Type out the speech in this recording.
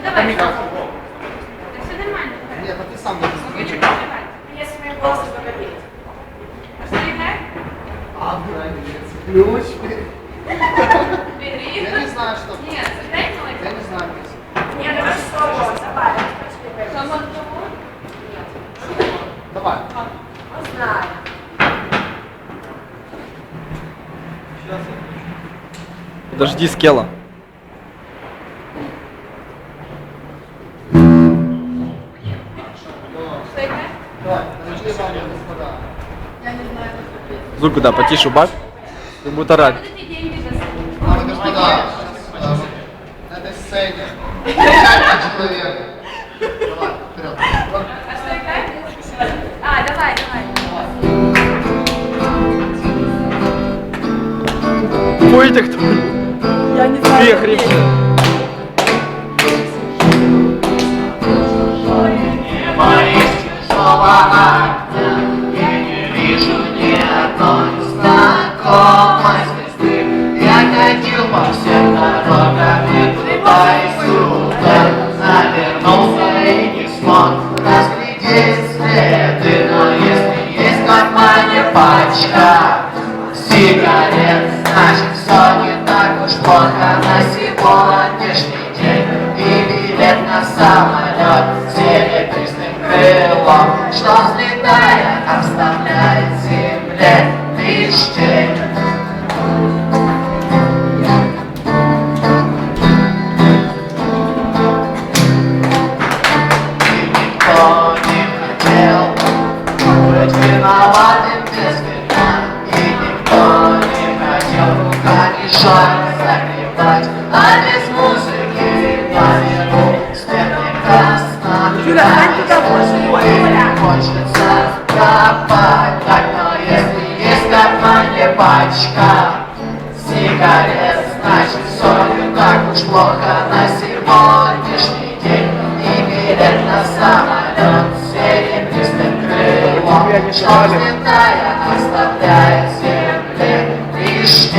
Все нормально. Нет, а ты сам не Если мои волосы погодили. А что играет? А. Ключ. Бери. Я не знаю, что. Нет, сыграй мой. Я не знаю. Нет, давай слово. Давай. Самон Давай. Знаю. Подожди, Скела. Звук куда? Потише убавь. Как будто орать. Откуда ты? Дамы и господа. На этой сцене. Пять человек. Давай, вперед. А что играет? А, давай, давай. Пойте кто Я не знаю. Как смог разглядеть следы Но если есть в кармане пачка сигарет. Значит все не так уж плохо. На сегодняшний день И билет на самолет серебристым крылом. Что взлетая оставляет земле лишь быть виноватым без вина И никто не хотел руками шаг загребать А без музыки наверху свет не красна Юля, стань. Хочется копать Так, но если есть кармане пачка. Сигарет, значит не так уж плохо на сегодняшний шали. взлетая оставляет земле лишь